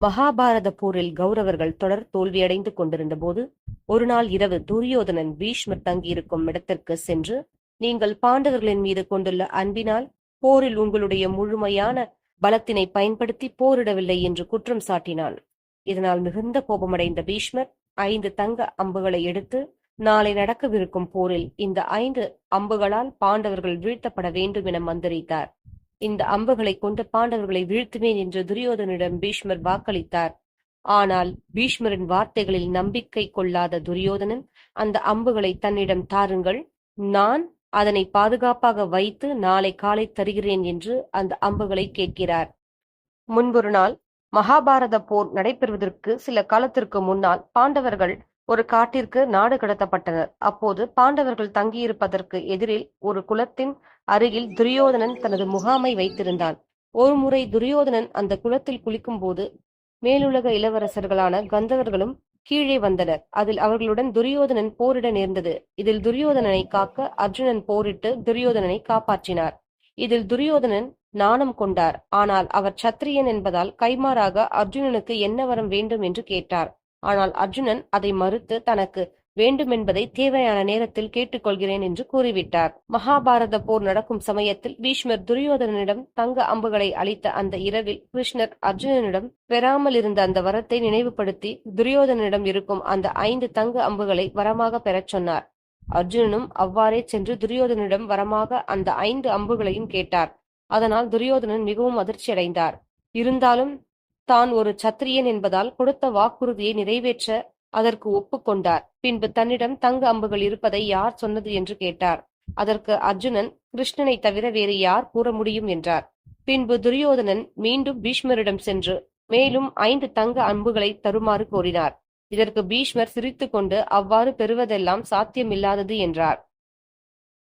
மகாபாரத போரில் கௌரவர்கள் தொடர் தோல்வியடைந்து கொண்டிருந்த போது ஒரு நாள் இரவு துரியோதனன் பீஷ்மர் தங்கியிருக்கும் இடத்திற்கு சென்று நீங்கள் பாண்டவர்களின் மீது கொண்டுள்ள அன்பினால் போரில் உங்களுடைய முழுமையான பலத்தினை பயன்படுத்தி போரிடவில்லை என்று குற்றம் சாட்டினான். இதனால் மிகுந்த கோபமடைந்த பீஷ்மர் ஐந்து தங்க அம்புகளை எடுத்து நாளை நடக்கவிருக்கும் போரில் இந்த ஐந்து அம்புகளால் பாண்டவர்கள் வீழ்த்தப்பட வேண்டும் என மந்திரித்தார். இந்த அம்புகளை கொண்டு பாண்டவர்களை வீழ்த்துவேன் என்று துரியோதனிடம் பீஷ்மர் வாக்களித்தார். ஆனால் பீஷ்மரின் வார்த்தைகளில் நம்பிக்கை கொள்ளாத துரியோதனன் அந்த அம்புகளை தன்னிடம் தாருங்கள். நான் அதனை பாதுகாப்பாக வைத்து நாளை காலை தருகிறேன் என்று அந்த அம்புகளை கேட்கிறார். முன்பொரு நாள் மகாபாரத போர் நடைபெறுவதற்கு சில காலத்திற்கு முன்னால் பாண்டவர்கள் ஒரு காட்டிற்கு நாடு கடத்தப்பட்டனர் அப்போது பாண்டவர்கள் தங்கியிருப்பதற்கு எதிரில் ஒரு குளத்தின் அருகில் துரியோதனன் தனது முகாமை வைத்திருந்தான். ஒருமுறை துரியோதனன் அந்த குளத்தில் குளிக்கும்போது மேலுலக இளவரசர்களான கந்தவர்களும் கீழே வந்தனர். அதில் அவர்களுடன் துரியோதனன் போரிட நேர்ந்தது. இதில் துரியோதனனை காக்க அர்ஜுனன் போரிட்டு துரியோதனனை காப்பாற்றினார். இதில் துரியோதனன் நாணம் கொண்டார். ஆனால் அவர் சத்திரியன் என்பதால் கைமாறாக அர்ஜுனனுக்கு என்ன வரம் வேண்டும் என்று கேட்டார். ஆனால் அர்ஜுனன் அதை மறுத்து தனக்கு வேண்டுமென்பதை தேவையான நேரத்தில் கேட்டுக்கொள்கிறேன் என்று கூறிவிட்டார். மகாபாரத போர் நடக்கும் சமயத்தில் பீஷ்மர் துரியோதனனிடம் தங்க அம்புகளை அளித்த அந்த இரவில் கிருஷ்ணர் அர்ஜுனனிடம் பெறாமல் இருந்த அந்த வரத்தை நினைவுபடுத்தி துரியோதனனிடம் இருக்கும் அந்த ஐந்து தங்க அம்புகளை வரமாக பெறச் சொன்னார். அர்ஜுனனும் அவ்வாறே சென்று துரியோதனிடம் வரமாக அந்த ஐந்து அம்புகளையும் கேட்டார். அதனால் துரியோதனன் மிகவும் அதிர்ச்சியடைந்தார். இருந்தாலும் தான் ஒரு சத்திரியன் என்பதால் கொடுத்த வாக்குறுதியை நிறைவேற்ற அதற்கு ஒப்புக்கொண்டார் பின்பு தன்னிடம் தங்க அம்புகள் இருப்பதை யார் சொன்னது என்று கேட்டார். அதற்கு அர்ஜுனன் கிருஷ்ணனை தவிர வேறு யார் கூற முடியும்? என்றார். பின்பு துரியோதனன் மீண்டும் பீஷ்மரிடம் சென்று மேலும் ஐந்து தங்க அம்புகளை தருமாறு கோரினார். இதற்கு பீஷ்மர் சிரித்துக்கொண்டு அவ்வாறு பெறுவதெல்லாம் சாத்தியமில்லாதது என்றார்.